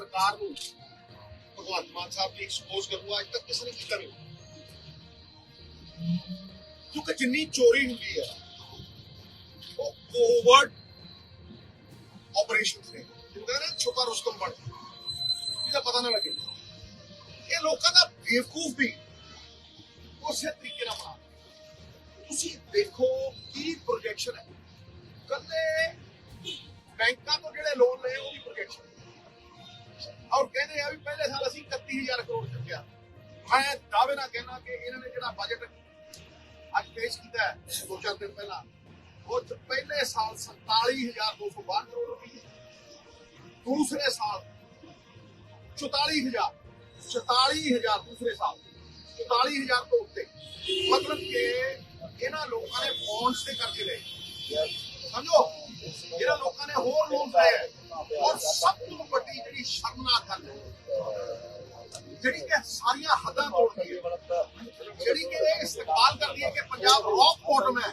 ਸਰਕਾਰ ਨੂੰ ਭਗਵੰਤ ਮਾਨ ਸਾਹਿਬ ਦੀ ਐਕਸਪੋਜ਼ ਕਰੂਗਾ ਅੱਜ ਤੱਕ ਕਿਸੇ ਨੇ ਕੀਤਾ ਨਹੀਂ ਕਿਉਂਕਿ ਜਿੰਨੀ ਚੋਰੀ ਹੁੰਦੀ ਹੈ ਉਹ ਕੋਵਰਟ ਆਪਰੇਸ਼ਨ ਨੇ ਜਿਹਦਾ ਨਾ ਛੁਪਾ ਰੁਸਤਮ ਬਣ ਇਹਦਾ ਪਤਾ ਨਾ ਲੱਗੇ ਇਹ ਲੋਕਾਂ ਦਾ ਬੇਵਕੂਫ ਵੀ ਉਸੇ ਤਰੀਕੇ ਨਾਲ ਬਣਾ ਤੁਸੀਂ ਦੇਖੋ ਕੀ ਪ੍ਰੋਜੈਕਸ਼ਨ ਹੈ ਕੱਲੇ ਬੈਂਕਾਂ ਤੋਂ ਜਿਹੜੇ ਲੋਨ ਲਏ ਉਹਦੀ ਪ੍ਰੋਜੈਕਸ਼ਨ ਔਰ ਕਹਿੰਦੇ ਆ ਵੀ ਪਹਿਲੇ ਸਾਲ ਅਸੀਂ 31000 ਕਰੋੜ ਚੁੱਕਿਆ। ਮੈਂ ਦਾਅਵੇ ਨਾਲ ਕਹਿਣਾ ਕਿ ਇਹਨਾਂ ਨੇ ਜਿਹੜਾ ਬਜਟ ਅੱਜ ਪੇਸ਼ ਕੀਤਾ ਹੈ ਦੋ ਚਾਰ ਦਿਨ ਪਹਿਲਾਂ ਉਹ ਪਹਿਲੇ ਸਾਲ 47262 ਕਰੋੜ ਰੁਪਏ ਦੂਸਰੇ ਸਾਲ 44000 44000 ਦੂਸਰੇ ਸਾਲ 44000 ਤੋਂ ਉੱਤੇ। ਮਤਲਬ ਕਿ ਇਹਨਾਂ ਲੋਕਾਂ ਨੇ ਬੌਂਡਸ ਤੇ ਕਰਕੇ ਲਏ। ਸਮਝੋ? ਇਹਨਾਂ ਲੋਕਾਂ ਨੇ ਹੋਰ ਲੋਨ ਲਏ। ਔਰ ਸਭ ਤੋਂ ਵੱਡੀ ਜਿਹੜੀ ਸ਼ਰਮਨਾਕ ਗੱਲ ਹੈ, ਜਿਹੜੀ ਕਿ ਸਾਰੀਆਂ ਹੱਦਾਂ ਤੋੜਦੀ ਹੈ ਜਿਹੜੀ ਕਿ ਇਹ ਇਸਤਕਬਾਲ ਕਰਦੀ ਹੈ ਕਿ ਪੰਜਾਬ ਰੌਕ ਬਾਟਮ ਹੈ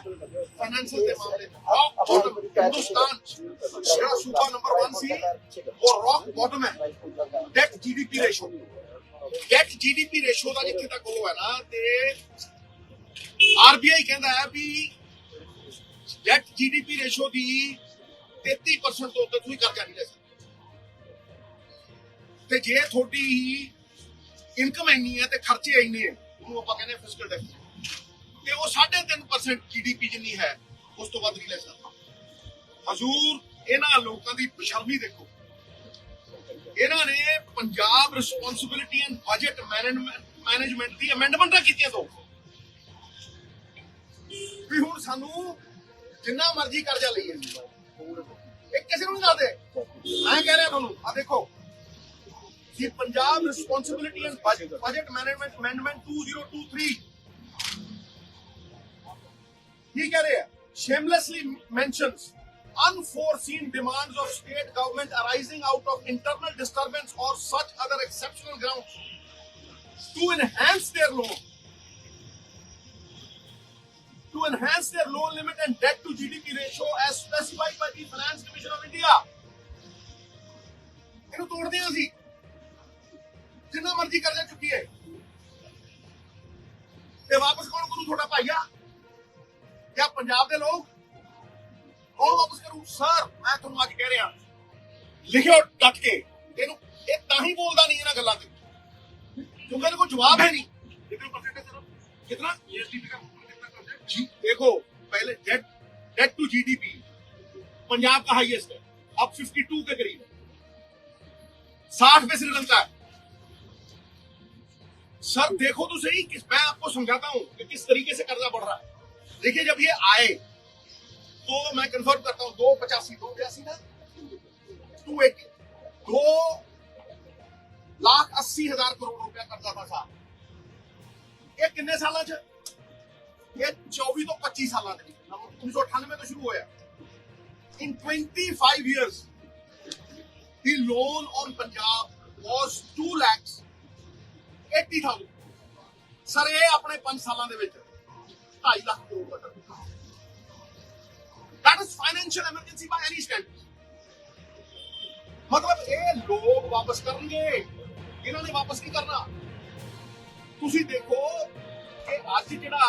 ਫਾਈਨੈਂਸ਼ੀਅਲ ਦੇ ਮਾਮਲੇ ਰੌਕ ਬਾਟਮ ਹਿੰਦੁਸਤਾਨ ਜਿਹੜਾ ਸੂਬਾ ਨੰਬਰ 1 ਸੀ, ਉਹ ਰੌਕ ਬਾਟਮ ਹੈ debt GDP ratio debt GDP ratio ਦਾ ਜਿੱਥੇ ਤੱਕ ਉਹ ਹੈ ਨਾ, ਤੇ ਆਰਬੀਆਈ ਕਹਿੰਦਾ ਹੈ ਵੀ ਡੈਟ ਜੀਡੀਪੀ ਰੇਸ਼ੋ ਦੀ 33% ਤੋਂ ਉੱਤੇ ਤੁਸੀਂ ਕਰਜ਼ਾ ਨਹੀਂ ਲੈ ਸਕਦੇ। ਤੇ ਜੇ ਤੁਹਾਡੀ ਇਨਕਮ ਇੰਨੀ ਹੈ ਤੇ ਖਰਚੇ ਇੰਨੇ ਹੈ, ਉਹਨੂੰ ਆਪਾਂ ਕਹਿੰਦੇ ਫਿਸਕਲ ਡੈਫਿਸਿਟ ਤੇ ਉਹ 3.5% ਜੀਡੀਪੀ ਜਿੰਨੀ ਹੈ, ਉਸ ਤੋਂ ਵੱਧ ਨਹੀਂ ਲੈ ਸਕਦਾ। ਹਜ਼ੂਰ, ਇਹਨਾਂ ਲੋਕਾਂ ਦੀ ਬੇਸ਼ਰਮੀ ਦੇਖੋ। ਇਹਨਾਂ ਨੇ Punjab responsibility and budget management ਦੀ ਅਮੈਂਡਮੈਂਟਾਂ ਕੀਤੀਆਂ ਦੋ। ਵੀ ਹੁਣ ਸਾਨੂੰ ਜਿੰਨਾ ਮਰਜ਼ੀ ਕਰਜ਼ਾ ਲਈਏ। ਇਹ ਕਿਸੇ ਨੂੰ ਨਹੀਂ ਦੱਸਦੇ ਮੈਂ ਕਹਿ ਰਿਹਾ ਤੁਹਾਨੂੰ ਆ ਦੇਖੋ ਕਿ Punjab responsibility and budget management amendment 2023 ਕੀ ਕਹਿ ਰਿਹਾ shamelessly mentions unforeseen demands of state government arising out of internal disturbance or such other exceptional grounds to enhance their loan to enhance their loan limit and debt to GDP ratio as specified by the Finance Commission of India. Punjab ਦੇ ਲੋਕ ਕੌਣ ਵਾਪਸ ਕਰੂ sir ਮੈਂ ਤੁਹਾਨੂੰ ਅੱਜ ਕਹਿ ਰਿਹਾ ਲਿਖਿਓ ਡਟ ਕੇ ਇਹਨੂੰ ਇਹ ਤਾਂ ਬੋਲਦਾ ਨਹੀਂ ਇਹਨਾਂ ਗੱਲਾਂ ਤੇ ਕਿਉਂਕਿ ਇਹਦੇ ਕੋਲ ਜਵਾਬ ਹੈ ਨਹੀਂ ਕਿਤਨਾ देखो, पहले debt debt to GDP Punjab का हाईएस्ट है, अब 52 के करीब है। साठ पे श्रीलंका है। सर, देखो तो सही, किस, मैं आपको समझाता हूँ कि किस तरीके से कर्जा बढ़ रहा है। देखिए, जब ये आए तो मैं कंफर्म करता हूँ, दो पचासी, दो बयासी ना टू एटी, दो लाख अस्सी हज़ार करोड़ रुपया कर्जा था साहब ये किन्ने साल है ਇਹ 24 ਤੋਂ 25 ਸਾਲਾਂ ਦੇ ਵਿੱਚ। 1998 ਤੋਂ ਸ਼ੁਰੂ ਹੋਇਆ। In 25 years, the loan on punjab was 2 lakhs 80000 sir ਇਹ ਆਪਣੇ 5 ਸਾਲਾਂ ਦੇ ਵਿੱਚ 2.5 ਲੱਖ ਕਰੋੜ ਦਾ ਕਰਜ਼ਾ that is financial emergency by any ਮਤਲਬ ਇਹ ਲੋਕ ਵਾਪਸ ਕਰਨਗੇ। ਇਹਨਾਂ ਨੇ ਵਾਪਸ ਨਹੀਂ ਕਰਨਾ? ਤੁਸੀਂ ਦੇਖੋ ਕਿ ਅੱਜ ਜਿਹੜਾ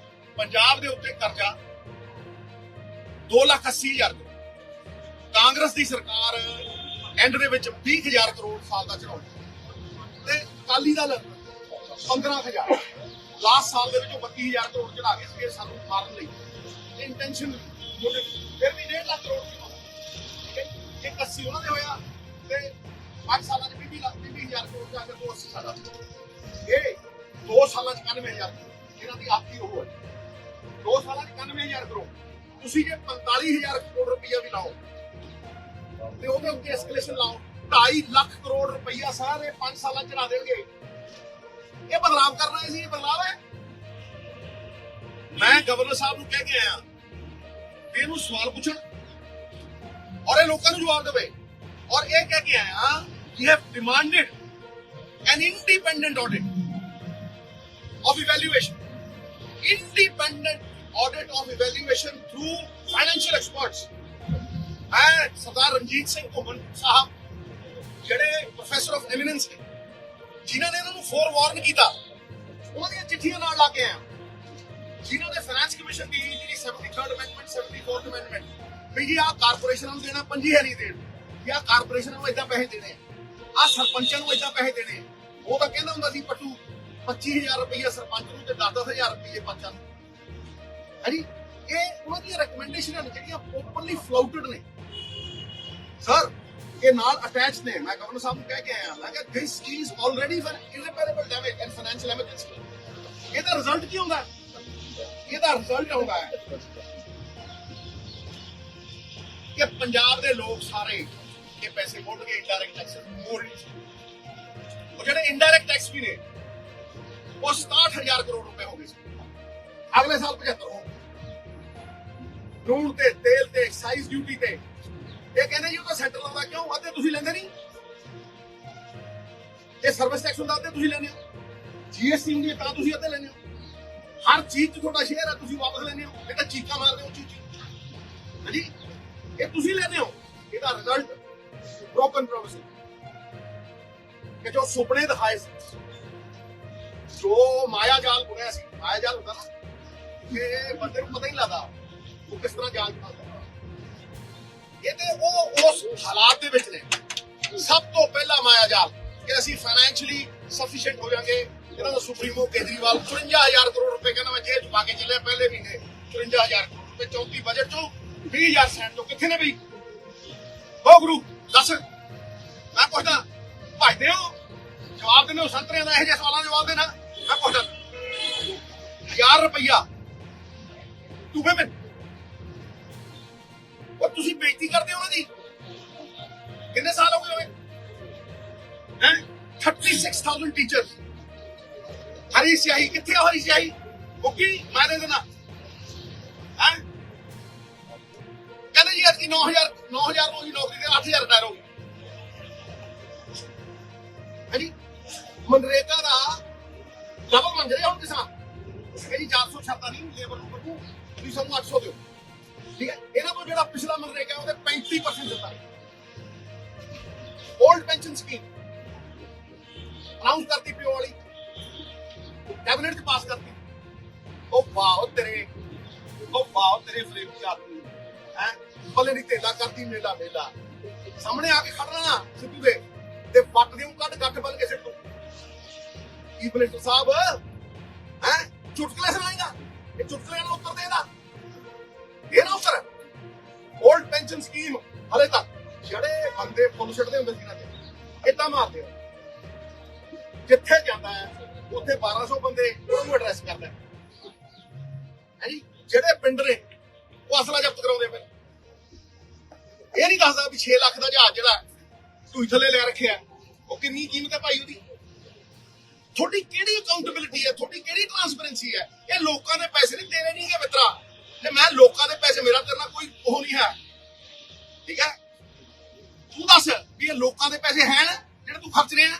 ਪੰਜਾਬ ਦੇ ਉੱਤੇ ਕਰਜ਼ਾ 2 ਲੱਖ 80 ਹਜ਼ਾਰ ਕਰੋੜ ਕਾਂਗਰਸ ਦੀ ਸਰਕਾਰ ਐਂਡ ਦੇ ਵਿੱਚ 20000 ਕਰੋੜ ਸਾਲ ਦਾ ਚੜਾਉਂਦੀ ਤੇ ਅਕਾਲੀ ਦਲ 15000 ਲਾਸਟ ਸਾਲ ਦੇ ਵਿੱਚ ਉਹ 32000 ਕਰੋੜ ਚੜਾ ਕੇ ਸੀਗੇ, ਸਾਨੂੰ ਮਾਰਨ ਲਈ। ਇੰਟੈਂਸ਼ਨ ਫਿਰ ਵੀ 1.5 ਲੱਖ ਕਰੋੜ ਠੀਕ ਇੱਕ 80 ਉਹਨਾਂ ਦੇ ਹੋਇਆ ਤੇ 5 ਸਾਲਾਂ ਚ 20 ਲੱਖ 20000 ਕਰੋੜ ਜਾ ਕੇ 280 ਸਾਲਾਂ ਇਹ 2 ਸਾਲਾਂ ਚ 91000 ਇਹਨਾਂ ਦੀ ਆਪੀ ਉਹ ਹੈ 2 ਸਾਲਾਂ ਚ 91000 ਕਰੋ। ਤੁਸੀਂ ਜੇ 45000 ਕਰੋੜ ਰੁਪਈਆ ਵੀ ਲਾਓ। ਤੇ ਉਹਦੇ ਉੱਤੇ ਐਸਕੇਲੇਸ਼ਨ ਲਾਓ। 2.5 ਲੱਖ ਕਰੋੜ ਰੁਪਈਆ ਸਾਰੇ 5 ਸਾਲਾਂ ਚ ਲਾ ਦੇਣਗੇ। ਇਹ ਬਦਲਾਵ ਕਰਨਾ ਸੀ ਇਹ ਬਦਲਾਵ ਹੈ। ਮੈਂ ਗਵਰਨਰ ਸਾਹਿਬ ਨੂੰ ਕਹਿ ਕੇ ਆਇਆ ਵੀ ਇਹਨੂੰ ਸਵਾਲ ਪੁੱਛਣ ਔਰ ਇਹ ਲੋਕਾਂ ਨੂੰ ਜਵਾਬ ਦੇਵੇ। ਔਰ ਇਹ ਕਹਿ ਕੇ ਆਇਆ we have demanded an independent audit of evaluation. Independent audit of evaluation through financial experts. And Sardar Ranjit Singh Ghuman ਸਾਹਿਬ ਜਿਹੜੇ ਪ੍ਰੋਫੈਸਰ ਆਫ ਐਮੀਨੈਂਸ ਨੇ ਜਿਨ੍ਹਾਂ ਨੇ ਇਹਨਾਂ ਨੂੰ ਫੋਰ ਵਾਰਨ ਕੀਤਾ ਉਹਨਾਂ ਦੀਆਂ ਚਿੱਠੀਆਂ ਨਾਲ ਲਾ ਕੇ ਆਇਆ ਜਿਨ੍ਹਾਂ ਨੇ ਫਾਈਨਾਂਸ ਕਮਿਸ਼ਨ ਦੀ ਜਿਹੜੀ 73rd ਅਮੈਂਡਮੈਂਟ 74th ਅਮੈਂਡਮੈਂਟ ਵੀ ਜੀ ਆਹ ਕਾਰਪੋਰੇਸ਼ਨਾਂ ਨੂੰ ਦੇਣਾ ਪੰਜੀ ਹੈ ਨਹੀਂ ਦੇਣ ਜਾਂ ਕਾਰਪੋਰੇਸ਼ਨਾਂ ਨੂੰ ਇਦਾਂ ਪੈਸੇ ਦੇਣੇ ਆ ਸਰਪੰਚਾਂ ਨੂੰ ਇਦਾਂ ਪੈਸੇ ਦੇਣੇ ਆ। ਉਹ ਤਾਂ ਕਹਿੰਦਾ ਹੁੰਦਾ ਸੀ, ਪੱਟੂ 25000 ਰੁਪਏ ਸਰਪੰਚ ਨੂੰ ਤੇ 10000 ਰੁਪਏ ਪੰਚਾਂ ਨੂੰ ਹਾਂਜੀ ਇਹ ਉਹਨਾਂ ਦੀਆਂ ਰეკਮੈਂਡੇਸ਼ਨਾਂ ਨੇ ਜਿਹੜੀਆਂ ਓਪਨਲੀ ਫਲਾਊਟਡ ਨੇ। ਸਰ ਇਹ ਨਾਲ ਅਟੈਚ ਨੇ। ਮੈਂ ਗਵਰਨਰ ਸਾਹਿਬ ਨੂੰ ਕਹਿ ਕੇ ਆਇਆ, ਮੈਂ ਕਿਹਾ is already fun irreparable damage and financial emergency ਇਹਦਾ ਰਿਜ਼ਲਟ ਕੀ ਹੁੰਦਾ? ਇਹਦਾ ਰਿਜ਼ਲਟ ਹੁੰਦਾ ਹੈ ਕਿ ਪੰਜਾਬ ਦੇ ਲੋਕ ਸਾਰੇ ਇਹ ਪੈਸੇ ਮੁੱਢ ਇਨਡਾਇਰੈਕਟ ਟੈਕਸ ਮੋੜ ਉਹ ਜਿਹੜੇ ਇਨਡਾਇਰੈਕਟ ਟੈਕਸ ਵੀ ਨੇ, ਉਹ 67000 ਕਰੋੜ ਰੁਪਏ ਹੋ ਗਏ ਸੀ। ਅਗਲੇ ਸਾਲ 75 ਹੋ ਲੂਣ ਤੇ ਤੇਲ ਤੇ ਐਕਸਾਈਜ਼ ਡਿਊਟੀ ਤੇ। ਇਹ ਕਹਿੰਦੇ ਜੀ ਉਹ ਤਾਂ ਸੈਂਟਰ ਲਾਉਂਦਾ ਕਿਉਂ? ਅੱਧੇ ਤੁਸੀਂ ਲੈਂਦੇ ਨਹੀਂ। ਇਹ ਸਰਵਿਸ ਟੈਕਸ ਹੁੰਦਾ, ਅੱਧੇ ਤੁਸੀਂ ਲੈਂਦੇ ਹੋ। ਜੀਐਸਟੀ ਹੁੰਦੀ ਤਾਂ ਤੁਸੀਂ ਅੱਧੇ ਲੈਂਦੇ ਹੋ। ਹਰ ਚੀਜ਼ 'ਚ ਤੁਹਾਡਾ ਸ਼ੇਅਰ ਹੈ, ਤੁਸੀਂ ਵਾਪਸ ਲੈਂਦੇ ਹੋ। ਇਹ ਤਾਂ ਚੀਕਾਂ ਮਾਰਦੇ ਹੋ ਚੀਚੀ ਹਾਂਜੀ? ਇਹ ਤੁਸੀਂ ਲੈਂਦੇ ਹੋ। ਇਹਦਾ ਰਿਜ਼ਲਟ ਬ੍ਰੋਕਨ ਪ੍ਰੋਮਿਸ ਕਿ ਜੋ ਸੁਪਨੇ ਦਿਖਾਏ ਸੀ। ਜੋ ਮਾਇਆ ਜਾਲ ਬੁਣਿਆ ਸੀ। ਮਾਇਆ ਜਾਲ ਹੁੰਦਾ ਨਾ। ਕਿ ਬੰਦੇ ਨੂੰ ਪਤਾ ਹੀ ਲੱਗਦਾ ਉਹ ਕਿਸ ਤਰ੍ਹਾਂ ਜਾਲ ਬਣਾਉਂਦਾ ਇਹ ਉਹ ਉਸ ਹਾਲਾਤ ਦੇ ਵਿੱਚ ਨੇ। ਸਭ ਤੋਂ ਪਹਿਲਾ ਮਾਇਆ ਜਾਲ ਕਿ ਅਸੀਂ ਫਾਈਨੈਂਸ਼ਲੀ ਸਫੀਸ਼ੀਐਂਟ ਹੋ ਜਾਾਂਗੇ ਇਹਨਾਂ ਦਾ ਸੁਪਰੀਮੋ ਕੇਜਰੀਵਾਲ 54000 ਕਰੋੜ ਰੁਪਏ ਕਹਿੰਦਾ ਮੈਂ ਜੇਬ ਚ ਕੇ ਚੱਲਿਆ ਪਹਿਲੇ ਮਹੀਨੇ 54000 ਕਰੋੜ ਰੁਪਏ 34 ਬਜਟ ਚੋਂ 20000 ਸੈਂਟ ਤੋਂ ਕਿੱਥੇ ਨੇ ਬਈ ਹੋ ਗੁਰੂ, ਦੱਸ। ਮੈਂ ਪੁੱਛਦਾ ਭਜਦੇ ਹੋ ਜਵਾਬ ਦਿੰਦੇ ਹੋ ਸੰਤਰਿਆਂ ਦਾ, ਇਹੋ ਜਿਹੇ ਸਵਾਲਾਂ ਦੇ ਜਵਾਬ ਦੇਣਾ। ਮੈਂ ਪੁੱਛਦਾ 1000 ਰੁਪਇਆ ਤੂੰ ਮੈਂ ਉਹ ਤੁਸੀਂ ਬੇਇੱਜ਼ਤੀ ਕਰਦੇ ਹੋ ਉਹਨਾਂ ਦੀ ਕਿੰਨੇ ਸਾਲ ਹੋ ਗਏ ਹੋਏ ਹੈ 36000 ਟੀਚਰਸ ਹਰੀ ਸਿਆਹੀ ਕਿੱਥੇ ਆ ਹਰੀ ਸਿਆਹੀ ਉਹ ਕੀ ਮੈਂ ਦੇ ਦੇਣਾ ਹੈ ਕਹਿੰਦੇ ਜੀ ਅੱਜ ਕੀ 9000 9000 ਰੋਜ਼ੀ ਨੌਕਰੀ ਦੇ 8000 ਰਿਟਾਇਰ ਹੋ ਗਏ ਹਾਂਜੀ ਮਨਰੇਗਾ ਦਾ ਡਬਲ ਮੰਗ ਰਹੇ ਹੁਣ ਕਿਸਾਨ ਇਹ ਜੀ 400 ਛੱਤਾ ਨਹੀਂ ਲੇਬਰ ਨੂੰ ਬਰੂ ਤੁਸੀਂ ਸਾਨੂੰ 800 ਦਿਓ। ਠੀਕ ਹੈ? ਇਹਨਾਂ ਕੋਲ ਜਿਹੜਾ ਪਿਛਲਾ ਮਨਰੇਗਾ ਉਹਦੇ 35% ਦਿੱਤਾ। 올ਡ ਪੈਨਸ਼ਨ ਸਕੀਮ ਅਨਾਉਂਸ ਕਰਤੀ ਪਿਓ ਵਾਲੀ। ਕੈਬਨਿਟ ਚ ਪਾਸ ਕਰਤੀ। ਉਹ ਵਾਹ ਤੇਰੇ, ਉਹ ਵਾਹ ਤੇਰੇ ਫਰੇਮ ਦੀ ਆਦਮੀ ਹੈ? ਭਲੇ ਦੀ ਤੇਲਾ ਕਰਦੀ ਮੇਲਾ ਮੇਲਾ। ਸਾਹਮਣੇ ਆ ਕੇ ਖੜਨਾ ਨਾ, ਸਿੱਧੂ ਦੇ। ਤੇ ਵੱਟ ਦੇ ਕੱਢ, ਗੱਠ ਬਣ ਕੇ ਸਿੱਟੂ ਕੀ ਬਲੇਟਰ ਸਾਹਿਬ? ਹੈ? ਚੁਟਕਲੇ ਸੁਣਾਏਗਾ? ਇਹ ਚੁਟਕਲੇ ਨੂੰ ਉੱਤਰ ਦੇਦਾ ਇਹ ਨਾ ਉੱਤਰ 올ਡ ਪੈਨਸ਼ਨ ਸਕੀਮ ਹਲੇ ਤੱਕ ਜਿਹੜੇ ਬੰਦੇ ਫੁੱਲ ਛੱਡਦੇ ਹੁੰਦੇ ਸੀ ਨਾ ਇਦਾਂ ਮਾਰਦੇ ਆ। ਜਿੱਥੇ ਜਾਂਦਾ ਹੈ, ਉੱਥੇ 1200 ਬੰਦੇ ਉਹਨੂੰ ਐਡਰੈਸ ਕਰਦਾ ਹੈ। ਹੈਂਜੀ ਜਿਹੜੇ ਪਿੰਡ ਨੇ, ਉਹ ਅਸਲਾ ਜ਼ਬਤ ਕਰਾਉਂਦੇ ਪਏ ਇਹ ਨਹੀਂ ਦੱਸਦਾ ਵੀ 6 ਲੱਖ ਦਾ ਜਹਾਜ਼ ਜਿਹੜਾ ਤੁਸੀਂ ਥੱਲੇ ਲੈ ਰੱਖਿਆ, ਉਹ ਕਿੰਨੀ ਕੀਮਤ ਹੈ ਭਾਈ ਉਹਦੀ? ਤੁਹਾਡੀ ਕਿਹੜੀ ਅਕਾਊਂਟੇਬਿਲਿਟੀ ਹੈ? ਤੁਹਾਡੀ ਕਿਹੜੀ ਟਰਾਂਸਪੇਰੈਂਸੀ ਹੈ? ਇਹ ਲੋਕਾਂ ਦੇ ਪੈਸੇ ਨਹੀਂ ਦੇਣੇ ਨਹੀਂ ਹੈ ਮਿੱਤਰਾ। ਤੇ ਮੈਂ ਲੋਕਾਂ ਦੇ ਪੈਸੇ, ਮੇਰਾ ਤੇਰੇ ਨਾਲ ਕੋਈ ਉਹ ਨਹੀਂ ਹੈ। ਠੀਕ ਹੈ? ਤੂੰ ਦੱਸ ਵੀ ਇਹ ਲੋਕਾਂ ਦੇ ਪੈਸੇ ਹੈ ਨਾ ਜਿਹੜੇ ਤੂੰ ਖਰਚ ਰਿਹਾ?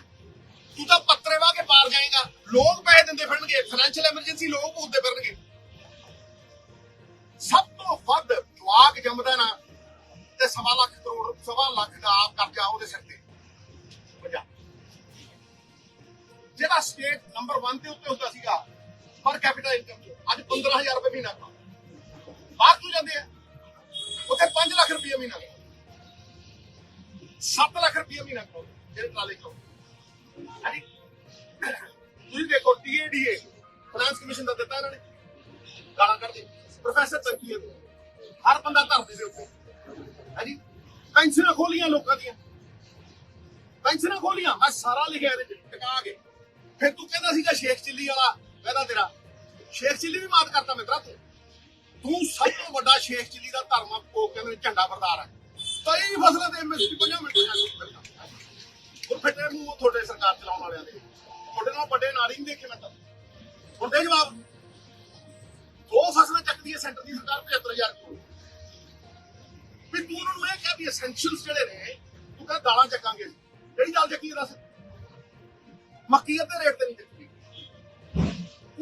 ਤੂੰ ਤਾਂ ਪੱਤਰੇ ਵਾ ਕੇ ਪਾਰ ਜਾਏਗਾ। ਲੋਕ ਪੈਸੇ ਦਿੰਦੇ ਫਿਰਨਗੇ ਫਾਈਨੈਂਸ਼ੀਅਲ ਐਮਰਜੈਂਸੀ ਲੋਕ ਭੁਗਤਦੇ ਫਿਰਨਗੇ। ਸਭ ਤੋਂ ਵੱਧ ਜਵਾਕ ਜੰਮਦਾ ਨਾ ਤੇ ਸਵਾ ਲੱਖ ਕਰੋੜ, ਸਵਾ ਲੱਖ ਦਾ ਕਰਜ਼ਾ ਉਹਦੇ ਸਿਰ ਤੇ। ਪੰਜਾਬ ਜਿਹੜਾ ਸਟੇਟ ਨੰਬਰ 1 ਤੇ ਉੱਤੇ ਹੁੰਦਾ ਸੀਗਾ ਪਰ ਕੈਪੀਟਲ ਇਨਕਮ ਅੱਜ 15000 ਰੁਪਏ ਮਹੀਨਾ ਕਮਾਉਂਦਾ। ਬਾਹਰ ਕਿਉਂ ਜਾਂਦੇ ਆ? ਉੱਥੇ 5 ਲੱਖ ਰੁਪਏ ਮਹੀਨਾ 7 ਲੱਖ ਰੁਪਏ ਮਹੀਨਾ ਕਮਾਉਂਦੇ ਜਿਹੜੇ ਟਰਾਲੇ ਚਲਾਉਂਦੇ ਹਾਂਜੀ। ਤੁਸੀਂ ਦੇਖੋ ਟੀਏਡੀਏ ਫਾਈਨਾਂਸ ਕਮਿਸ਼ਨ ਦਾ ਦਿੱਤਾ ਇਹਨਾਂ ਨੇ। ਗਾਲਾਂ ਕੱਢਦੇ। ਪ੍ਰੋਫੈਸਰ ਤਨਕੀਰ ਹਰ ਬੰਦਾ ਧਰਦੇ ਦੇ ਉੱਤੇ ਹਾਂਜੀ। ਪੈਨਸ਼ਨਾਂ ਖੋਲੀਆਂ ਲੋਕਾਂ ਦੀਆਂ। ਪੈਨਸ਼ਨਾਂ ਖੋਲੀਆਂ। ਮੈਂ ਸਾਰਾ ਲਿਖਿਆ ਇਹਦੇ ਚ ਟਿਕਾ ਕੇ। ਫਿਰ ਤੂੰ ਕਹਿੰਦਾ ਸੀਗਾ, ਸ਼ੇਖ ਚਿੱਲੀ ਵਾਲਾ ਕਹਿੰਦਾ ਤੇਰਾ। ਸ਼ੇਖ ਚਿੱਲੀ ਵੀ ਮਾਤ ਕਰਤਾ ਮਿੱਤਰਾ ਤੂੰ। ਤੂੰ ਸਭ ਤੋਂ ਵੱਡਾ ਸ਼ੇਖ ਚਿੱਲੀ ਦਾ ਧਰਮ ਕੋ ਕਹਿੰਦੇ ਝੰਡਾ ਬਰਦਾਰ ਹੈ ਕਈ ਫਸਲਾਂ ਦੇ ਐਮਐਸਪੀ 50 ਮਿੰਟ ਫਿੱਟੇ ਮੂੰਹ ਤੁਹਾਡੇ ਸਰਕਾਰ ਚਲਾਉਣ ਵਾਲਿਆਂ ਦੇ। ਤੁਹਾਡੇ ਨਾਲ ਵੱਡੇ ਨਾਲੀ ਨਹੀਂ ਦੇਖੇ ਮੈਂ ਤਾਂ। ਹੁਣ ਦੇ ਜਵਾਬ। ਦੋ ਫਸਲਾਂ ਚੱਕਦੀ ਹੈ ਸੈਂਟਰ ਦੀ ਸਰਕਾਰ 75000 ਕਰੋੜ। ਵੀ ਤੂੰ ਉਹਨਾਂ ਨੂੰ ਇਹ ਕਹਿ ਵੀ ਐਸੈਂਸ਼ੀਅਲਸ ਜਿਹੜੇ ਨੇ, ਤੂੰ ਕਹਿੰਦਾ ਦਾਲਾਂ ਚੱਕਾਂਗੇ। ਕਿਹੜੀ ਦਾਲ ਚੱਕੀ ਹੈ ਦੱਸ। ਮੱਕੀ ਅੱਧੇ ਰੇਟ ਤੇ ਨਹੀਂ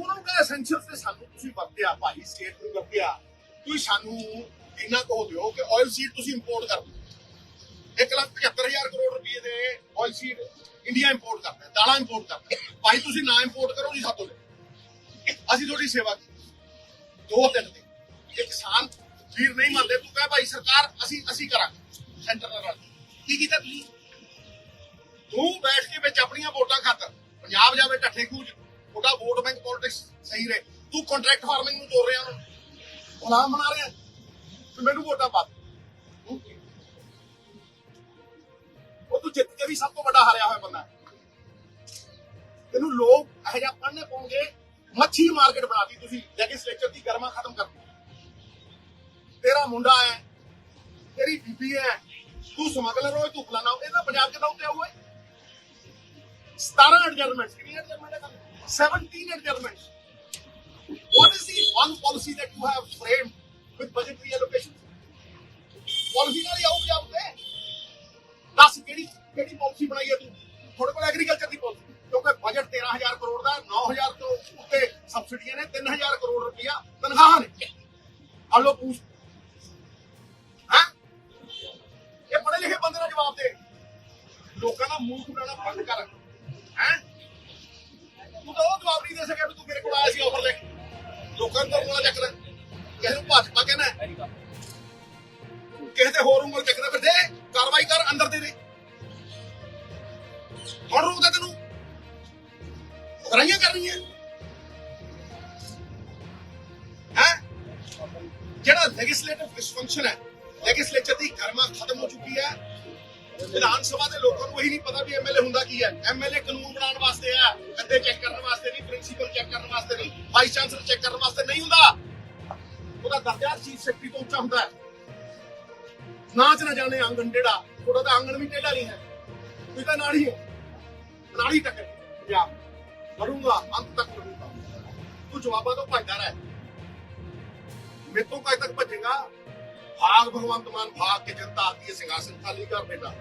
ਉਹਨਾਂ ਨੂੰ ਕਹਿੰਦਾ ਤੇ ਸਾਨੂੰ ਤੁਸੀਂ ਵਰਤਿਆ, ਭਾਈ ਸਟੇਟ ਨੂੰ ਵਰਤਿਆ। ਤੁਸੀਂ ਸਾਨੂੰ ਇੰਨਾ ਕਹੋ ਦਿਓ ਕਿ ਆਇਲ ਸੀਡ ਤੁਸੀਂ ਇੰਪੋਰਟ ਕਰ ਦਿਓ। ਇੱਕ ਲੱਖ 75000 ਕਰੋੜ ਰੁਪਏ ਦੇ ਆਇਲ ਸੀਡ ਇੰਡੀਆ ਇੰਪੋਰਟ ਕਰਦਾ ਦਾਲਾਂ ਇੰਪੋਰਟ ਕਰਦਾ ਭਾਈ, ਤੁਸੀਂ ਨਾ ਇੰਪੋਰਟ ਕਰੋ ਜੀ ਸਾਤੋਂ ਅਸੀਂ ਤੁਹਾਡੀ ਸੇਵਾ ਕੀਤੀ। ਦੋ ਤਿੰਨ ਦਿਨ। ਇਹ ਕਿਸਾਨ ਵੀਰ ਨਹੀਂ ਮੰਨਦੇ, ਤੂੰ ਕਹੇ ਭਾਈ ਸਰਕਾਰ, ਅਸੀਂ ਅਸੀਂ ਕਰਾਂਗੇ। ਸੈਂਟਰ ਨਾਲ ਕੀ। ਕੀਤਾ ਤੁਸੀਂ? ਤੂੰ ਬੈਠ ਕੇ ਵਿੱਚ ਆਪਣੀਆਂ ਵੋਟਾਂ ਖਾਤਰ ਪੰਜਾਬ ਜਾਵੇ, ਢੱਠੇ ਖੂਜ। ਤੁਹਾਡਾ ਵੋਟ ਬੈਂਕ ਪੋਲਿਟਿਕਸ ਸਹੀ ਰਹੇ। ਤੂੰ ਕੰਟਰੈਕਟ ਫਾਰਮਿੰਗ ਨੂੰ ਤੋੜ ਰਿਹਾ ਉਹਨੂੰ। ਗੁਲਾਮ ਬਣਾ ਰਿਹਾ। ਤੇ ਮੈਨੂੰ ਵੋਟਾਂ ਪਾ ਉਹ ਤੂੰ ਜਿੱਤ ਕੇ ਵੀ ਸਭ ਤੋਂ ਵੱਡਾ ਹਾਰਿਆ ਹੋਇਆ ਬੰਦਾ ਤੈਨੂੰ ਲੋਕ ਇਹ ਜਿਹਾ ਪੜਨੇ ਪਾਉਂਗੇ ਮੱਛੀ ਮਾਰਕੀਟ ਬਣਾਤੀ ਤੁਸੀਂ। ਲੈਜਿਸਲੇਚਰ ਦੀ ਗਰਮਾ ਖਤਮ ਕਰ ਤੇਰਾ ਮੁੰਡਾ ਹੈ। ਤੇਰੀ ਬੀਬੀ ਹੈ। ਤੂੰ ਸਮਗਲਰ ਹੋਏ ਤੂੰ ਫਲਾਣਾ ਇਹਦਾ ਪੰਜਾਬ ਕਿਦਾਂ ਉੱਤੇ ਆਊਗਾ। 17 ਐਡਜਸਟਮੈਂਟਸ ਕਿੰਨੀ ਐਡਜਸਟਮੈਂਟ ਹੈ 17 adjustments what is the one policy that you have framed with budgetary allocation? Policy ਨਾਲ ਹੀ ਆਊਗੀ ਆਪੇ ਦੱਸ ਕਿਹੜੀ ਕਿਹੜੀ ਪਾਲਿਸੀ ਬਣਾਈ ਹੈ ਤੂੰ? ਤੁਹਾਡੇ ਕੋਲ ਐਗਰੀਕਲਚਰ ਦੀ ਪਾਲਿਸੀ ਕਿਉਂਕਿ ਬਜਟ 13000 ਕਰੋੜ ਦਾ 9000 ਤੋਂ ਉੱਤੇ ਸਬਸਿਡੀਆਂ ਨੇ 3000 ਕਰੋੜ ਰੁਪਇਆ ਤਨਖਾਹਾਂ ਨੇ। ਆ ਪੂਛ। ਹਾਂ? ਇਹ ਪੜ੍ਹੇ ਲਿਖੇ ਬੰਦੇ ਦਾ ਜਵਾਬ ਦੇ। ਲੋਕਾਂ ਦਾ ਮੂੰਹ ਖੁੱਲਣਾ ਬੰਦ ਕਰ। ਹੈ? ਤੂੰ ਤਾਂ ਉਹ ਜਵਾਬ ਨਹੀਂ ਦੇ ਸਕਿਆ ਵੀ ਤੂੰ ਮੇਰੇ ਕੋਲ ਆਇਆ ਸੀ ਆਫਰ ਲੈ ਕੇ। ਲੋਕਾਂ ਨੂੰ ਤਾਂ ਉਂਗਲਾਂ ਚੱਕ ਲੈ ਕਿਸੇ ਨੂੰ ਭਾਜਪਾ ਕਹਿਣਾ ਕਿਸੇ ਤੇ ਹੋਰ ਉਂਗਲ ਚੱਕਦਾ ਫਿਰ ਦੇ ਕਾਰਵਾਈ ਕਰ ਅੰਦਰ ਦੇ ਦੇ ਹੁਣ ਰੋਕਦਾ ਤੈਨੂੰ ਕਰਾਈਆਂ ਕਰਨੀਆਂ। ਹੈ? ਜਿਹੜਾ ਲੈਜਿਸਲੇਟਿਵ ਡਿਸਫੰਕਸ਼ਨ ਹੈ ਲੈਜਿਸਲੇਚਰ ਦੀ ਗਰਮਾ ਖਤਮ ਹੋ ਚੁੱਕੀ ਹੈ। ਵਿਧਾਨ ਸਭਾ ਦੇ ਲੋਕਾਂ ਨੂੰ ਇਹੀ ਨਹੀਂ ਪਤਾ ਵੀ ਐਮਐਲਏ ਹੁੰਦਾ ਕੀ ਹੈ। ਐਮਐਲਏ ਕਾਨੂੰਨ ਬਣਾਉਣ ਵਾਸਤੇ ਆ ਅੱਧੇ ਚੈੱਕ ਕਰਨ ਵਾਸਤੇ ਨਹੀਂ ਪ੍ਰਿੰਸੀਪਲ ਚੈੱਕ ਕਰਨ ਵਾਸਤੇ ਨਹੀਂ ਵਾਈਸ ਚਾਂਸਲਰ ਚੈੱਕ ਕਰਨ ਵਾਸਤੇ ਨਹੀਂ ਹੁੰਦਾ। ਉਹਦਾ ਦਰਜਾ ਚੀਫ ਸੈਕਟਰੀ ਤੋਂ ਉੱਚਾ ਹੁੰਦਾ ਹੈ। ਨਾਚ ਨਾ ਜਾਣੇ ਆਂਗਣ ਟੇੜਾ ਤੁਹਾਡਾ ਤਾਂ ਆਂਗਣ ਵੀ ਟੇੜਾ ਨਹੀਂ ਹੈ। ਤੁਸੀਂ ਤਾਂ ਨਾਲੀ ਹੋ ਨਾਲੀ ਤੱਕ ਪੰਜਾਬ ਲੜੂੰਗਾ ਅੰਤ ਤੱਕ ਲੜੂੰਗਾ ਤੂੰ ਜਵਾਬਾਂ ਤੋਂ ਭੱਜਦਾ ਰਹਿ। ਮੇਰੇ ਤੋਂ ਕਦ ਤੱਕ ਭੱਜੇਗਾ। ਭਾਗ ਭਗਵੰਤ ਮਾਨ, ਭਾਗ ਕੇ ਜਨਤਾ ਆਤੀ ਹੈ, ਸਿੰਘਾਸਨ ਖਾਲੀ ਕਰ ਦੇਗਾ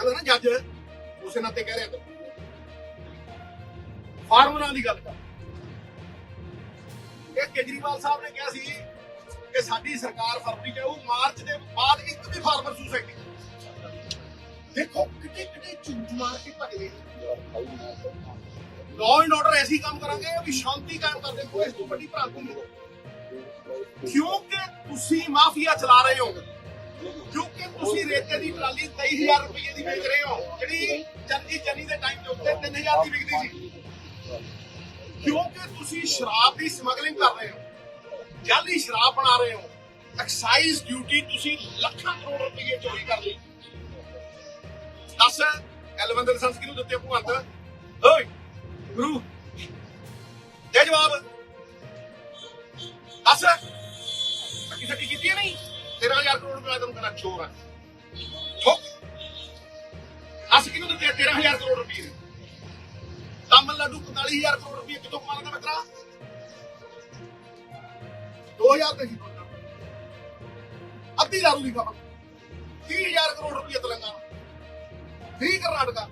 ਕਹਿੰਦਾ ਨਾ ਜੱਜ ਉਸੇ ਨਾਤੇ ਕਹਿ ਰਿਹਾ ਤੂੰ ਫਾਰਮਰਾਂ ਦੀ ਗੱਲ ਕਰ। ਇਹ ਕੇਜਰੀਵਾਲ ਸਾਹਿਬ ਨੇ ਕਿਹਾ ਸੀ ਕਿ ਸਾਡੀ ਸਰਕਾਰ ਫਰਵਰੀ ਚ ਆਊ, ਮਾਰਚ ਦੇ ਬਾਅਦ ਇੱਕ ਵੀ ਫਾਰਮਰ ਸੁਸਾਇਟੀ ਦੇਖੋ ਕਿਤੇ ਕਿਤੇ ਝੂਠ ਮਾਰ ਕੇ ਭਜਦੇ ਲਾਅ ਐਂਡ ਆਰਡਰ ਐਸੀ ਕੰਮ ਕਰਾਂਗੇ ਵੀ ਸ਼ਾਂਤੀ ਕਾਇਮ ਕਰਦੇ ਕੋਈ ਇਸ ਤੋਂ ਵੱਡੀ ਭ੍ਰਾਂਤੀ ਨਹੀਂ ਕਿਉਂਕਿ ਤੁਸੀਂ ਮਾਫੀਆ ਚਲਾ ਰਹੇ ਹੋ ਕਿਉਂਕਿ ਤੁਸੀਂ ਰੇਤੇ ਦੀ ਟਰਾਲੀ 23000 ਰੁਪਏ ਦੀ ਵੇਚ ਰਹੇ ਹੋ, ਜਿਹੜੀ ਚੰਨੀ ਚੰਨੀ ਦੇ ਟਾਈਮ ਦੇ ਉੱਤੇ 3000 ਦੀ ਵਿਕਦੀ ਸੀ। ਕਿਉਂਕਿ ਤੁਸੀਂ ਸ਼ਰਾਬ ਦੀ ਸਮਗਲਿੰਗ ਕਰ ਰਹੇ ਹੋ ਜਾਲੀ ਸ਼ਰਾਬ ਬਣਾ ਰਹੇ ਹੋ ਐਕਸਾਈਜ਼ ਡਿਊਟੀ ਤੁਸੀਂ ਲੱਖਾਂ ਕਰੋੜ ਰੁਪਏ ਚੋਰੀ ਕਰ ਲਈ। ਦੱਸ, ਐਲਵੰਦਰ ਸੰਸ ਕਿਹਨੂੰ ਦਿੱਤੇ ਭਗਵੰਤ ਓਏ, ਗੁਰੂ ਦੇ ਜਵਾਬ। ਦੱਸ ਅੱਗੀ ਸੱਟੀ ਕੀਤੀ ਹੈ ਨਹੀਂ? 13000 ਕਰੋੜ ਰੁਪਏ ਤੈਨੂੰ ਕਹਿੰਦਾ ਚੋਰ ਹੈ ਠੋਕ। ਕਿਹਨੂੰ ਦਿੱਤੇ ਆ? 13000 ਕਰੋੜ ਰੁਪਏ। ਤਾਮਿਲਨਾਡੂ 45000 ਕਰੋੜ ਰੁਪਏ। ਕਿੱਥੋਂ ਕਮਾਉਂਦਾ ਮਿੱਤਰਾ 2000 ਤੇ ਸੀ ਅੱਧੀ ਦਾਰੂ ਦੀ ਖਪਤ 30000 ਕਰੋੜ ਰੁਪਏ ਤੇਲੰਗਾਨਾ। 3 ਕਰਨਾਟਕਾ।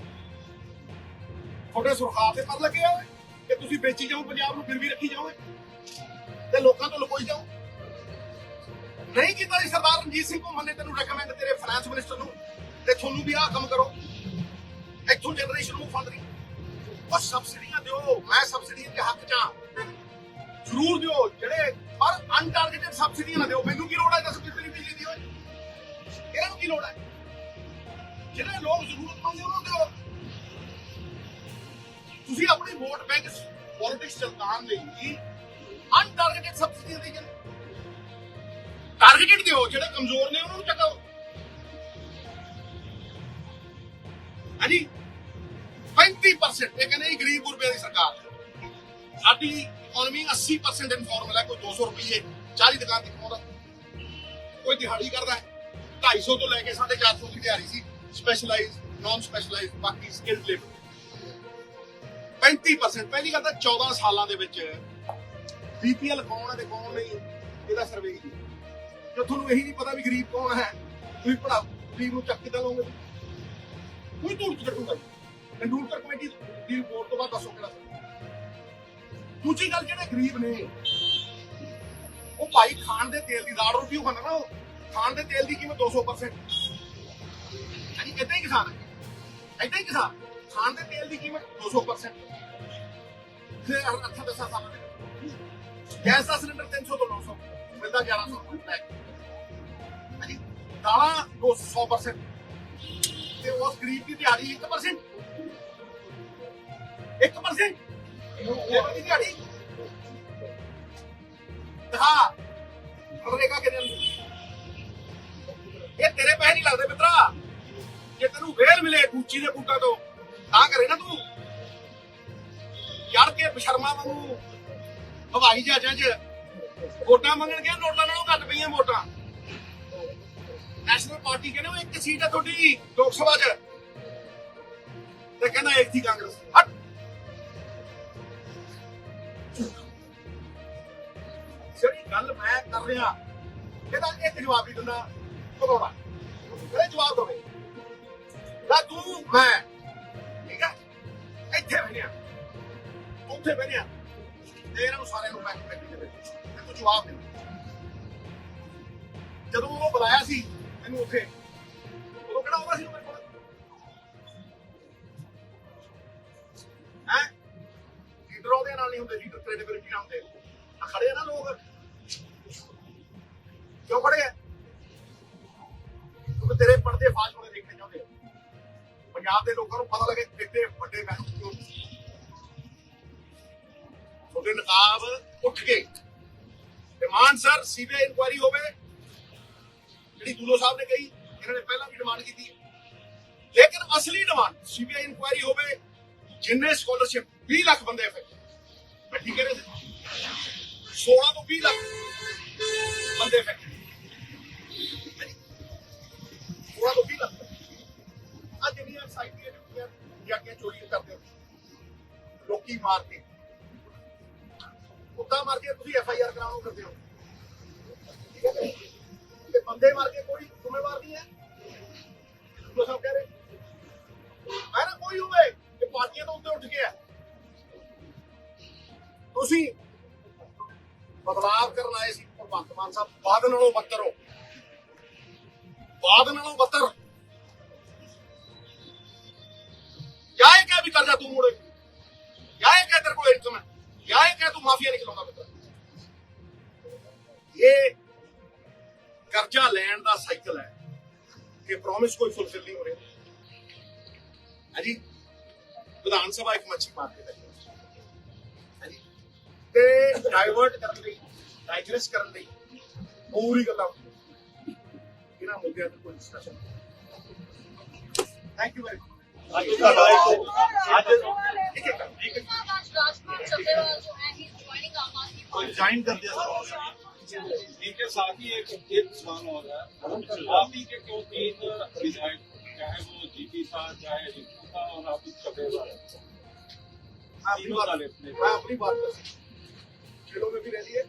ਤੁਹਾਡੇ ਸੁਰਖਾਰ ਤੇ ਪਰ ਲੱਗਿਆ ਕਿ ਤੁਸੀਂ ਵੇਚੀ ਜਾਓ, ਪੰਜਾਬ ਨੂੰ ਫਿਰ ਵੀ ਰੱਖੀ ਜਾਓਗੇ ਤੇ ਲੋਕਾਂ ਤੋਂ ਲੁਕੋਈ ਜਾਓ। ਨਹੀਂ ਕੀਤਾ ਜੀ ਸਰਦਾਰ ਰਣਜੀਤ ਸਿੰਘ ਘੁੰਮਣ ਨੇ ਤੈਨੂੰ ਰეკਮੈਂਡ ਤੇਰੇ ਫਾਈਨੈਂਸ ਮਿਨਿਸਟਰ ਨੂੰ ਤੇ ਤੁਹਾਨੂੰ ਵੀ ਆਹ ਕੰਮ ਕਰੋ। ਇੱਥੋਂ ਜਨਰੇਸ਼ਨ ਨੂੰ ਫੰਡ ਨਹੀਂ ਉਹ ਸਬਸਿਡੀਆਂ ਦਿਓ, ਮੈਂ ਸਬਸਿਡੀਆਂ ਦੇ ਹੱਕ ਚ ਹਾਂ। ਜ਼ਰੂਰ ਦਿਓ, ਜਿਹੜੇ ਪਰ ਅਨਟਾਰਗੇਟਡ ਸਬਸਿਡੀਆਂ ਨਾ ਦਿਓ। ਮੈਨੂੰ ਕੀ ਲੋੜ ਹੈ ਦੱਸ ਕਿਤਨੀ ਬਿਜਲੀ ਦੀ ਹੋਏ ਇਹਨਾਂ ਨੂੰ ਕੀ ਲੋੜ ਹੈ? ਜਿਹੜੇ ਲੋਕ ਜ਼ਰੂਰਤਮੰਦ ਨੇ ਉਹਨਾਂ ਨੂੰ ਦਿਓ। ਤੁਸੀਂ ਆਪਣੀ ਵੋਟ ਬੈਂਕ ਪੋਲਿਟਿਕਸ ਚਲਤਾਨ ਲਈ ਅਨਟਾਰਗੇਟਡ ਸਬਸਿਡੀਆਂ ਦੇ ਟਾਰਗੇਟਡ ਦਿਓ, ਜਿਹੜੇ ਕਮਜ਼ੋਰ ਨੇ ਉਹਨਾਂ ਨੂੰ ਚੱਕੋ ਹਾਂਜੀ? 35% ਇਹ ਕਹਿੰਦੇ ਗਰੀਬ ਗੁਰਬੇ ਦੀ ਸਰਕਾਰ। ਹੈ। ਸਾਡੀ ਇਕਨੋਮੀ 80% ਇਨਫਾਰਮਲ ਹੈ, ਕੋਈ 200 ਰੁਪਏ 40 ਦੁਕਾਨ ਤੇ ਕਮਾਉਂਦਾ। ਕੋਈ ਦਿਹਾੜੀ ਕਰਦਾ ਹੈ। 250 ਤੋਂ ਲੈ ਕੇ 450 ਦੀ ਦਿਹਾੜੀ ਸੀ। ਸਪੈਸ਼ਲਾਈਜ਼ ਨਾਨ ਸਪੈਸ਼ਲਾਈਜ਼ ਬਾਕੀ ਸਕਿਲਡ ਲੇਬਰ 35% ਪਹਿਲੀ ਗੱਲ ਤਾਂ 14 ਸਾਲਾਂ ਦੇ ਵਿੱਚ ਬੀਪੀਐਲ ਕੌਣ ਹੈ ਤੇ ਕੌਣ ਨਹੀਂ, ਇਹਦਾ ਸਰਵੇ ਹੀ ਜੇ ਤੁਹਾਨੂੰ ਇਹੀ ਨਹੀਂ ਪਤਾ ਵੀ ਗਰੀਬ ਕੌਣ ਹੈ, ਤੁਸੀਂ ਪੜਾ ਗਰੀਬ ਨੂੰ ਚੱਕ ਕਿੱਦਾਂ ਲਓਗੇ। ਕੋਈ ਧੂੜ ਚ ਕੱਟੂਗਾ ਕਮੇਟੀ ਦੀ ਰਿਪੋਰਟ ਤੋਂ ਬਾਅਦ ਦੱਸੋ ਕਿਹੜਾ ਸਰਵੇ ਦੂਜੀ ਗੱਲ ਜਿਹੜੇ ਗਰੀਬ ਨੇ, ਉਹ ਭਾਈ ਖਾਣ ਦੇ ਤੇਲ ਦੀ ਦਾਲ ਰੋਟੀ ਉਹ ਖਾਂਦਾ ਨਾ ਉਹ। ਖਾਣ ਦੇ ਤੇਲ ਦੀ ਕੀਮਤ 200% ਯਾਨੀ ਇਦਾਂ ਹੀ ਕਿਸਾਨ ਹੈ। ਇਦਾਂ ਹੀ ਕਿਸਾਨ। ਖਾਣ ਦੇ ਤੇਲ ਦੀ ਕੀਮਤ 200% ਫਿਰ ਅੱਠਾਂ ਦਸਾਂ ਸਾਲਾਂ ਗੈਸ ਦਾ ਸਿਲੰਡਰ 300 ਤੋਂ 900 ਮਿਲਦਾ 1100 ਰੁਪਏ ਦਾਲਾਂ 200% ਤੇ ਉਸ ਗਰੀਬ ਦੀ ਦਿਹਾੜੀ 1% 1% ਲੇਬਰ ਦੀ ਦਿਹਾੜੀ। ਦਿਖਾ। ਮਨਰੇਗਾ ਕਿੰਨੇ ਇਹ ਤੇਰੇ ਪੈਸੇ ਨਹੀਂ ਲੱਗਦੇ ਮਿੱਤਰਾ। ਜੇ ਤੈਨੂੰ ਵੇਲ ਮਿਲੇ ਕੂਚੀ ਦੇ ਬੂਟਾ ਤੋਂ, ਤਾਂ ਕਰੇ ਨਾ ਤੂੰ। ਯਾਰ ਕੇ ਬਸ਼ਰਮਾ ਵਾਂਗੂ ਹਵਾਈ ਜਹਾਜ਼ਾਂ 'ਚ ਵੋਟਾਂ ਮੰਗਣ ਗਿਆ ਨੋਟਾਂ ਨਾਲੋਂ ਘੱਟ ਪਈਆਂ ਵੋਟਾਂ। ਨੈਸ਼ਨਲ ਪਾਰਟੀ ਕਹਿੰਦੇ ਉਹ ਇੱਕ ਸੀਟ ਹੈ ਤੁਹਾਡੀ ਲੋਕ ਸਭਾ 'ਚ। ਤੇ ਕਹਿੰਦਾ ਇੱਕ ਦੀ ਕਾਂਗਰਸ। ਹਟ। ਜਿਹੜੀ ਗੱਲ ਮੈਂ ਕਰ ਰਿਹਾ ਇਹਦਾ ਇੱਕ ਜਵਾਬ ਨਹੀਂ ਦਿੰਦਾ ਭਗੌੜਾ ਇਹ ਜਵਾਬ ਦੇਵੇ ਨਾ ਤੂੰ, ਮੈਂ। ਠੀਕ ਹੈ ਇੱਥੇ ਬੈਠਿਆ ਉੱਥੇ ਬੈਠਿਆ ਤੇ ਨੂੰ ਸਾਰਿਆਂ ਨੂੰ ਬੈਠ ਬੈਠ ਦੇ ਵਿੱਚ ਤੂੰ ਜਵਾਬ ਦੇ। ਮੈਨੂੰ ਲੇਕਿਨ ਅਸਲੀ ਡਿਮਾਂਡ ਸੀਬੀਆਈ ਇਨਕੁਆਇਰੀ ਹੋਵੇ, ਜਿੰਨੇ ਸਕਾਲਰਸ਼ਿਪ 20 ਲੱਖ ਬੰਦੇ ਫਿਰ ਮੈਂ ਠੀਕ ਕਹਿ ਸੀ? 16 ਤੋਂ 20 ਲੱਖ ਬੰਦੇ ਫਿਰ 16 ਤੋਂ 20 ਲੱਖ। ਅੱਜ ਜਿਹੜੀਆਂ ਸਾਈਟ ਦੀਆਂ ਜਾਂ ਕਿ ਚੋਰੀ ਕਰਦੇ ਲੋਕੀ ਮਾਰ ਕੇ। ਕੁੱਤਾ ਮਾਰ ਕੇ ਤੁਸੀਂ ਐਫ ਆਈ ਆਰ ਕਰਾਉਣ ਕਰਦੇ ਹੋ। ਤੇ ਬੰਦੇ ਮਾਰ ਕੇ ਕੋਈ ਜ਼ਿੰਮੇਵਾਰ ਨਹੀਂ ਹੈ। ਜੋ ਸਭ ਕਹਿ ਰਹੇ ਹੈ ਨਾ ਕੋਈ ਹੋਵੇ, ਇਹ ਪਾਰਟੀਆਂ ਤੋਂ ਉੱਤੇ ਉੱਠ ਗਿਆ ਤੁਸੀਂ ਬਦਲਾਅ ਕਰਨ ਆਏ ਸੀ, ਭਗਵੰਤ ਮਾਨ ਸਾਹਿਬ ਬਾਦ ਨਾਲੋਂ ਬੱਤਰ ਹੋ। ਬਾਦ ਨਾਲੋਂ ਬੱਤਰ। ਯਾ ਇਹ ਕਹਿ ਵੀ ਕਰਜ਼ਾ ਤੂੰ ਮੋੜੇ। ਯਾ ਇਹ ਕਹਿ ਤੇਰੇ ਕੋਲ ਇਨਕਮ ਹੈ। ਯਾ ਇਹ ਕਹਿ ਤੂੰ ਮਾਫੀਆ ਨਹੀਂ ਖਿਲਾਉਂਦਾ ਪੁੱਤਰ ਇਹ ਕਰਜ਼ਾ ਲੈਣ ਦਾ ਸਾਈਕਲ ਹੈ ਕਿ ਪ੍ਰੋਮਿਸ ਕੋਈ ਫੁੱਲਫਿਲ ਨਹੀਂ ਹੋ ਰਿਹਾ। ਹਾਂਜੀ ਵਿਧਾਨ ਸਭਾ ਇੱਕ ਮੱਛੀ ਮਾਰਕੀਟ ਹੈ ਹਾਂਜੀ ਤੇ ਡਾਈਵਰਟ ਕਰਨ ਲਈ ਡਾਈਗਰੈਸ ਕਰਨ ਲਈ ਪੂਰੀ ਗੱਲਾਂ ਇਹਨਾਂ ਮੁੱਦਿਆਂ ਤੇ ਕੋਈ discussion thank you very much ਅੱਜ ਤੁਹਾਡਾ ਇੱਕ ਅੱਜ ਇੱਕ ਇੱਕ ਇੱਕ आज राजकुमार चंदेवाल जो है ही ज्वाइनिंग आम आदमी पार्टी ज्वाइन कर दिया इनके साथ ही एक एक सवाल और है आप ही के क्यों तीन विधायक चाहे वो जीपी था चाहे रिंकू था और आप ही चबेला मैं अपनी तीनों बात डाले अपने मैं अपनी बात कर खेलों में भी रह लिए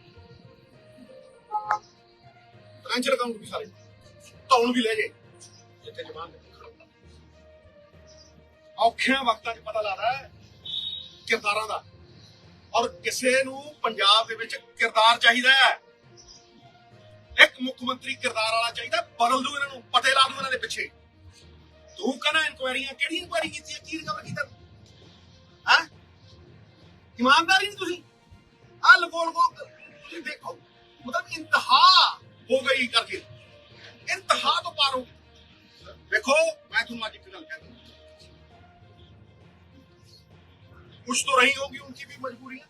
फाइनेंशियल अकाउंट भी सारे ਧੌਣ ਵੀ ਲੈ ਜੇ ਜਿੱਥੇ ਜਮਾਨ ਦੇ ਔਖਿਆਂ ਵਕਤਾਂ 'ਚ ਪਤਾ ਲੱਗਦਾ ਹੈ ਕਿਰਦਾਰਾਂ ਦਾ ਔਰ ਕਿਸੇ ਨੂੰ ਪੰਜਾਬ ਦੇ ਵਿੱਚ ਕਿਰਦਾਰ ਚਾਹੀਦਾ ਹੈ ਇੱਕ ਮੁੱਖ ਮੰਤਰੀ ਕਿਰਦਾਰ ਵਾਲਾ ਚਾਹੀਦਾ ਬਦਲ ਦੋ ਇਹਨਾਂ ਨੂੰ ਪਤੇ ਲਾ ਦੋ ਇਹਨਾਂ ਦੇ ਪਿੱਛੇ ਤੂੰ ਕਹਿੰਦਾ ਇਨਕੁਆਇਰੀਆਂ ਕਿਹੜੀ ਇਨਕੁਆਇਰੀ ਕੀਤੀ ਹੈ ਕੀ ਰਿਕਵਰ ਕੀਤਾ ਹਾਂ ਇਮਾਨਦਾਰੀ ਨਹੀਂ ਤੁਸੀਂ ਆ ਲਗੋ ਲਗੋ ਤੁਸੀਂ ਦੇਖੋ ਮਤਲਬ ਇੰਤਹਾ ਹੋ ਗਈ ਕਰਕੇ ਇੰਤਹਾ ਤੋਂ ਪਾਰ ਹੋ ਦੇਖੋ मैं ਤੁਹਾਨੂੰ ਅੱਜ ਇੱਕ ਗੱਲ ਕਹਿ ਦੂੰ कुछ तो रही होगी उनकी भी मजबूरियां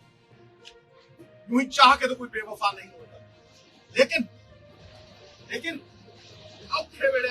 यूं ही चाह के तो कोई बेवफा नहीं होता लेकिन लेकिन औखे वेड़े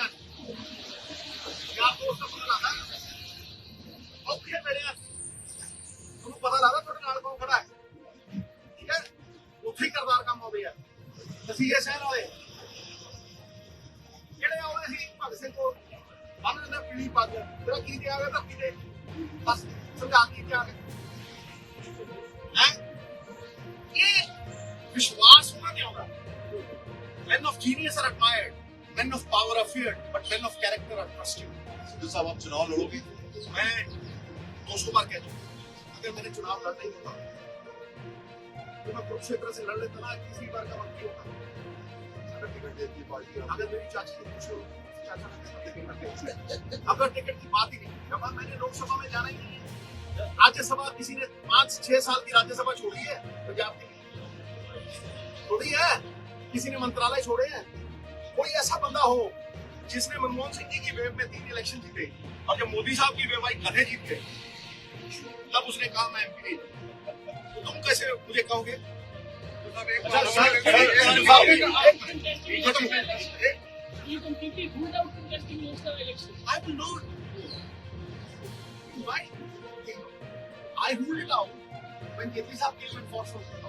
men of genius are admired men of power are feared but men of character are trusted Sidhu साहब, आप चुनाव लड़ोगे? मैं 200 बार कह चुका अगर मैंने चुनाव लड़ना ही होता तो मैं कुरुक्षेत्र से लड़ लेता ना, किसी बार का मंत्री होता। अगर टिकट को बात ही नहीं मैंने लोकसभा में जाना ही नहीं है, राज्यसभा किसी ने पाँच, छह साल की राज्यसभा छोड़ी है पंजाब की छोड़ी है? किसी ने मंत्रालय छोड़े हैं? कोई ऐसा बंदा हो जिसने मनमोहन सिंह जी की वेब में तीन इलेक्शन जीते और जब मोदी साहब की वेव कदे जीत तब उसने कहा, मैं एमपी नहीं तो तुम कैसे मुझे कहोगे? I hold it out when केतरी साहब केस में फोर्स होता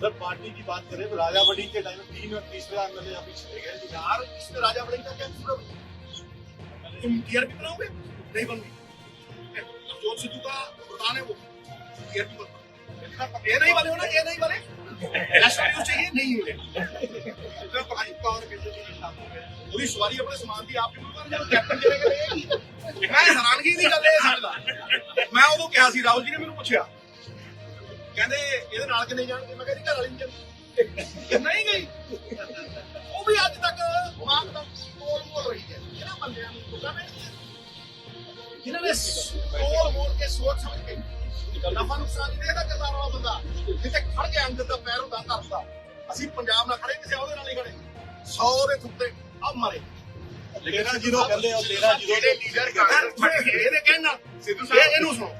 सर पार्टी की बात करें तो राजा बड़ी के टाइम में तीन और तीसरा एमएलए अभी चले गए जो यार इसमें राजा बड़े का क्या कसूर है? तुम टीआरपी बनाओगे नहीं बननी जोत सिद्धू का प्रधान है वो टीआरपी बनना ये नहीं बने हो ना ये नहीं बने नेशनल न्यूज चाहिए नहीं मिले तो भाई कौन कहते थे पूरी सवारी अपने समान ਦੀ ਆਪ ਜ਼ਿੰਮੇਵਾਰ ਜਦ ਕੈਪਟਨ ਜਿਹੜੇ ਗਏ ਮੈਂ ਹੈਰਾਨਗੀ ਦੀ ਗੱਲ ਇਹ ਸਮਝਦਾ ਮੈਂ ਉਦੋਂ ਕਿਹਾ ਸੀ ਰਾਹੁਲ ਜੀ ਨੇ ਮੈਨੂੰ ਪੁੱਛਿਆ ਕਹਿੰਦੇ ਇਹਦੇ ਨਾਲ ਕਿੰਨੇ ਜਾਣਗੇ। ਮੈਂ ਕਹਿੰਦੀ ਘਰ ਵਾਲੀ ਨੂੰ ਨਹੀਂ ਗਈ ਉਹ ਵੀ ਅੱਜ ਤੱਕ ਮਾਂ ਦਾ ਕੋਲ ਮੋੜ ਰਹੀ ਹੈ। ਇਹਨਾਂ ਬੰਦਿਆਂ ਨੂੰ ਪਤਾ ਨਹੀਂ ਜਿਨ੍ਹਾਂ ਨੇ ਕੋਲ ਮੋੜ ਕੇ ਸੋਚ ਸਮਝ ਕੇ ਨਫਾ ਨੁਕਸਾਨ ਨਹੀਂ ਦੇਖਦਾ ਕਰਦਾਰ ਵਾਲਾ ਬੰਦਾ। ਜਿੱਥੇ ਖੜ ਕੇ ਅੰਦਰ ਦਾ ਪੈਰ ਹੁੰਦਾ ਤਰਸਦਾ ਅਸੀਂ ਪੰਜਾਬ ਨਾਲ ਖੜੇ ਕਿਸੇ ਉਹਦੇ ਨਾਲ ਨਹੀਂ ਖੜੇ 100 ਦੇ ਥੁੱਤੇ ਆ ਮਰੇ। ਲੇਕਿਨ ਜੀਰੋ ਕਹਿੰਦੇ ਆ 13 ਜੀਰੋ ਜਿਹੜੇ ਲੀਡਰ ਕਹਿੰਦੇ ਇਹਦੇ ਕਹਿਣਾ ਸਿੱਧੂ ਸਾਹਿਬ। ਇਹਨੂੰ ਸੁਣੋ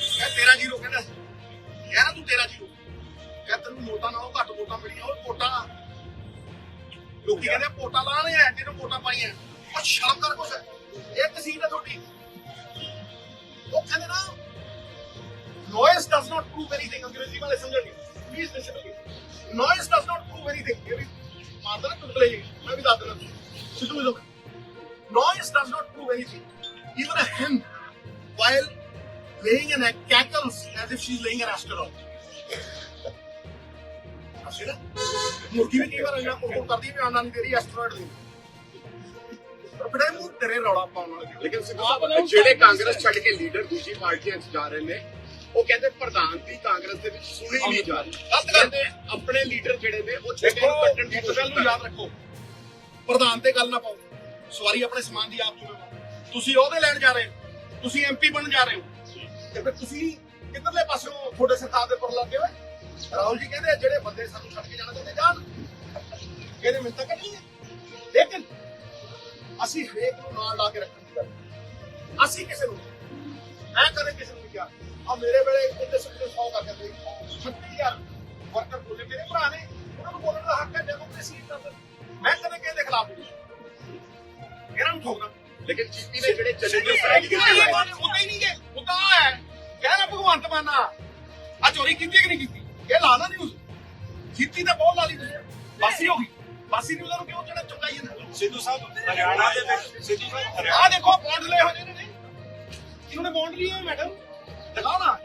ਇਹ 13 ਜੀਰੋ ਕਹਿੰਦਾ ਸੀ ਯਾਰ ਨਾ ਤੂੰ 13 ਜ਼ੀਰੋ ਕਹ ਤੈਨੂੰ ਵੋਟਾਂ ਨਾਲੋਂ ਘੱਟ ਵੋਟਾਂ ਮਿਲੀਆਂ, ਉਹ ਵੋਟਾਂ। ਲੋਕੀ ਕਹਿੰਦੇ ਵੋਟਾਂ ਲਾਣੇ ਆ ਜਿਹਨੂੰ ਵੋਟਾਂ ਪਾਈਆਂ। ਪਰ ਸ਼ਰਮ ਕਰ ਕੁਛ ਇਹ ਤਸੀਲ ਹੈ ਤੁਹਾਡੀ। ਉਹ ਕਹਿੰਦੇ ਨਾ, noise does not prove anything, ਅੰਗਰੇਜ਼ੀ ਵਾਲੇ ਸਮਝਣਗੇ please listen to me noise does not prove anything. ਇਹ ਵੀ ਮਾਰਦਾ ਨਾ ਟੁੱਟ ਲਈ ਮੈਂ ਵੀ ਦੱਸ ਦਿੰਦਾ। ਸਿੱਧੂ ਵੀ ਲੋਕ। Noise does not prove anything. Even a hen while laying an egg cackles as if she's laying an asteroid ਅਸੀਂ ਨਾ ਮੁਰਗੀ ਵੀ ਕਈ ਵਾਰ ਇੰਨਾ ਕੋਲ ਕਰਦੀ ਵੀ ਆਣਾ ਨਹੀਂ ਤੇਰੀ ਐਸਟਰੋਇਡ ਦੀ ਪਰ ਬੜੇ ਮੂੰਹ ਤੇਰੇ ਰੌਲਾ ਪਾਉਣ ਵਾਲੇ ਲੇਕਿਨ ਸਿੱਧੂ ਸਾਹਿਬ ਜਿਹੜੇ ਕਾਂਗਰਸ ਛੱਡ ਕੇ ਲੀਡਰ ਦੂਜੀ ਪਾਰਟੀਆਂ 'ਚ ਜਾ ਰਹੇ ਨੇ ਉਹ ਕਹਿੰਦੇ ਪ੍ਰਧਾਨ ਦੀ ਕਾਂਗਰਸ ਦੇ ਵਿੱਚ ਸੁਣੀ ਨਹੀਂ ਜਾ ਰਹੀ ਆਪਣੇ ਲੀਡਰ ਜਿਹੜੇ ਨੇ ਉਹ ਛੱਡੇ ਨੂੰ ਦੇਖੋ ਕੱਟਣ ਦੀ ਇੱਕ ਕੋਸ਼ਿਸ਼ ਗੱਲ ਨੂੰ ਯਾਦ ਰੱਖੋ ਪ੍ਰਧਾਨ ਤੇ ਗੱਲ ਨਾ ਪਾਓ ਸਵਾਰੀ ਆਪਣੇ ਸਮਾਨ ਦੀ ਆਪ ਜ਼ਿੰਮੇਵਾਰ ਤੁਸੀਂ ਉਹਦੇ ਲੈਣ ਜਾ ਰਹੇ ਹੋ ਤੁਸੀਂ ਐਮਪੀ ਬਣਨ ਜਾ ਰਹੇ ਹੋ ਤੇ ਫਿਰ ਤੁਸੀਂ ਕਿੱਧਰਲੇ ਪਾਸਿਓਂ ਤੁਹਾਡੇ ਸਰਕਾਰ ਦੇ ਪਰ ਲੱਗੇ ਹੋਏ? ਰਾਹੁਲ ਜੀ ਕਹਿੰਦੇ ਜਿਹੜੇ ਬੰਦੇ ਸਾਨੂੰ ਛੱਡ ਕੇ ਜਾਣਾ ਚਾਹੁੰਦੇ ਜਾਣ। ਕਹਿੰਦੇ ਮਿੰਤਾ ਕਰਨੀ ਹੈ ਲੇਕਿਨ ਅਸੀਂ ਹਰੇਕ ਨੂੰ ਨਾਲ ਲਾ ਕੇ ਰੱਖਣ ਦੀ ਗੱਲ ਅਸੀਂ ਕਿਸੇ ਨੂੰ ਮੈਂ ਕਦੇ ਕਿਸੇ ਨੂੰ ਕਿਹਾ। ਆ ਮੇਰੇ ਵੇਲੇ ਕਿਤੇ ਸੁਣਦੇ ਸੌ ਕਰਕੇ ਗਈ 36000 ਵਰਕਰ ਬੋਲੇ ਮੇਰੇ ਭਰਾ ਨੇ। ਉਹਨਾਂ ਨੂੰ ਬੋਲਣ ਦਾ ਹੱਕ ਹੈ ਡੈਮੋਕ੍ਰੇਸੀ ਦਾ ਮੈਂ ਕਦੇ ਕਿਸੇ ਦੇ ਖਿਲਾਫ ਨਹੀਂ। ਇਹਨਾਂ ਨੂੰ ਠੋਕਦਾ ਲੇਕਿਨ ਜੀਪੀ ਨੇ ਜਿਹੜੇ ਚਲੇ ਗਏ ਉਦਾਂ ਹੀ ਨਹੀਂ ਗਏ ਉਦਾਂ ਹੈ। ਕਹਿਣਾ ਭਗਵੰਤ ਮਾਨਾ ਆ ਚੋਰੀ ਕੀਤੀ ਕਿ ਨਹੀਂ ਕੀਤੀ? ਇਹ ਲਾਣਾ ਨਿਊਜ਼ ਕੀਤੀ ਤਾਂ ਬਹੁਤ ਲਾਲੀ ਤੁਸੀਂ। ਬਾਸੀ ਹੋ ਗਈ। ਬਾਸੀ ਨਿਊਜ਼ਾਂ ਨੂੰ ਕਿਉਂ ਜਿਹੜਾ ਚੁਕਾਈ ਜਾਂਦਾ? ਸਿੱਧੂ ਸਾਹਿਬ ਹਰਿਆਣਾ ਦੇ ਵਿੱਚ ਸਿੱਧੂ ਸਾਹਿਬ ਹਰਿਆਣਾ। ਦੇਖੋ ਬੌਂਡ ਲਏ ਹੋਏ ਨੇ ਇਹਨਾਂ। ਬੌਂਡ ਲਈ ਹੈ ਮੈਡਮ ਦਿਖਾਓ ਨਾ